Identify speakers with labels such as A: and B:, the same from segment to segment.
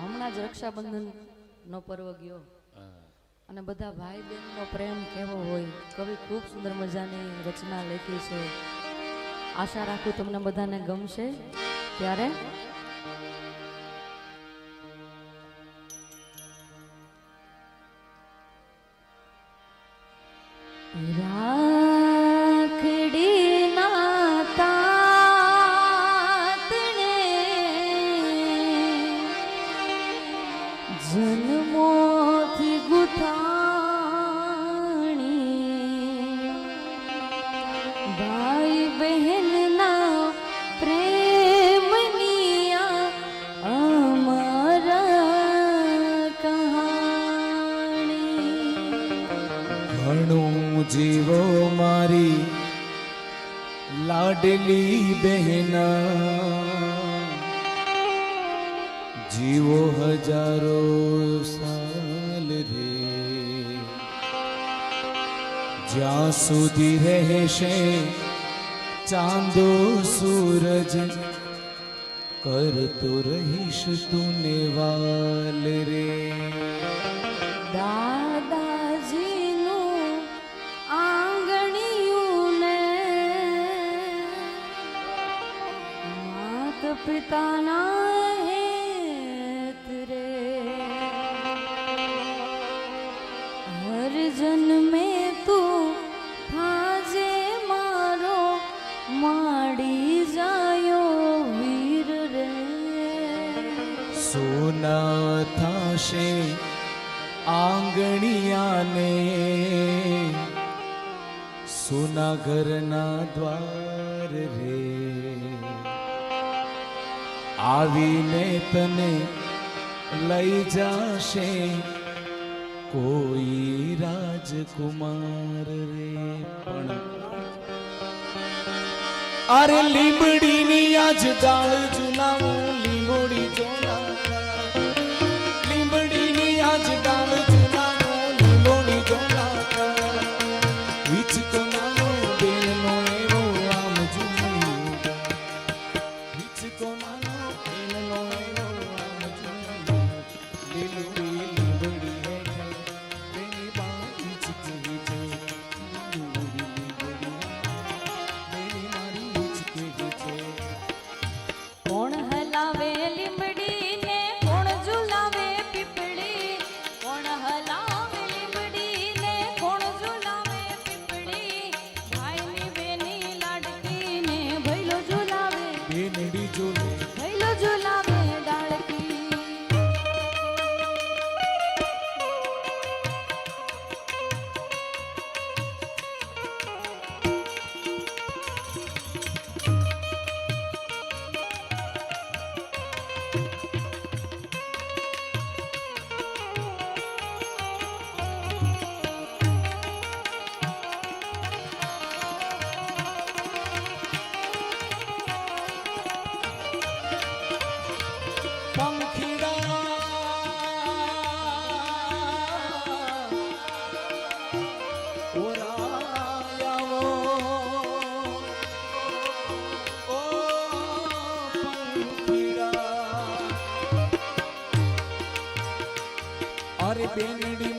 A: હમણાં જ રક્ષાબંધન નો પર્વ ગયો. અને બધા ભાઈ બહેનનો પ્રેમ કેવો હોય. કવિ ખૂબ સુંદર મજાની રચના લખી છે. આશા રાખું તમને બધાને ગમશે. ત્યારે રા ભાઈ બહેન ના પ્રેમનિયા અમારા કહાણી
B: ઘણું જીવો મારી લાડલી બહેન જીવો હજારો સાલ રે જ્યાં સુધી રહેશે ચાંદો સૂરજ કરતો રહીશ તું
A: ને વાલ રે.
B: ગમશે આંગણિયાને. સોના ઘરના દ્વાર રે. આવીને તને લઈ જાશે કોઈ રાજકુમાર રે પણ. અરે લીમડીની આજ ડાળ જુનાવું લીમડી જોના મારી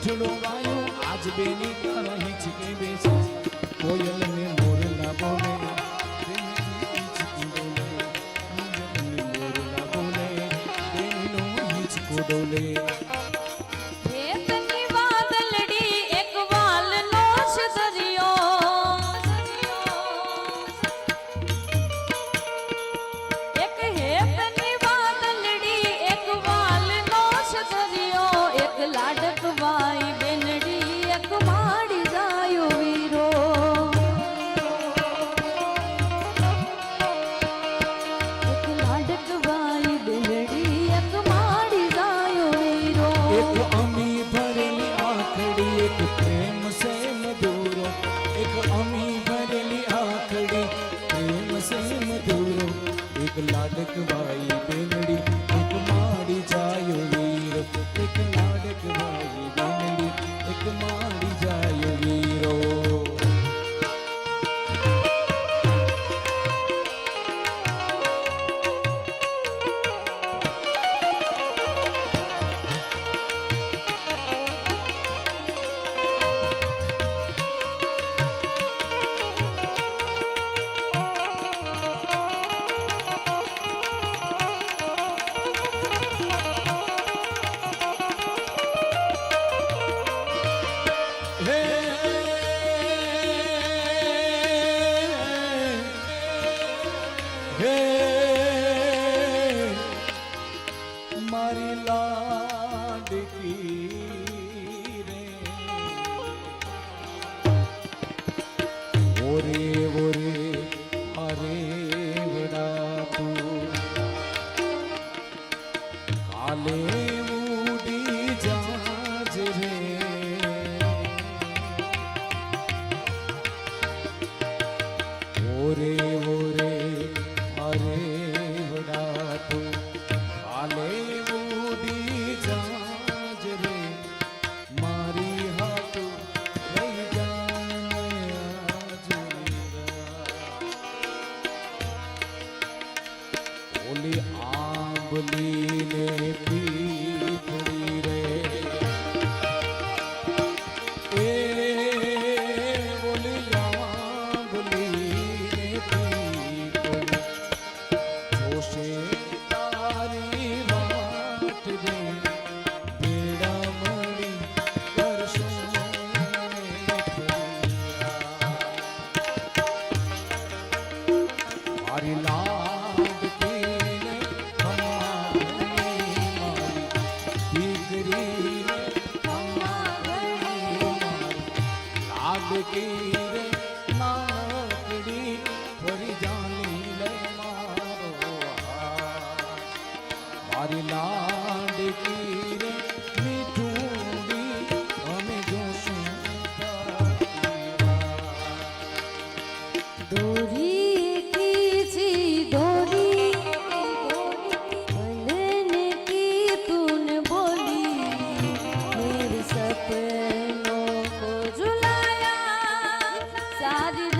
B: મીઠડો વાયો, આજ બેની કરહી છે બેસે. કોયલ ને મોરલા બોલે કોયલ ને મોરલા બોલે તેનો હિચકો ડોલે. હે મારી લાડકી રે. ઓરે ઓરે અરે વડા કાલે
A: যার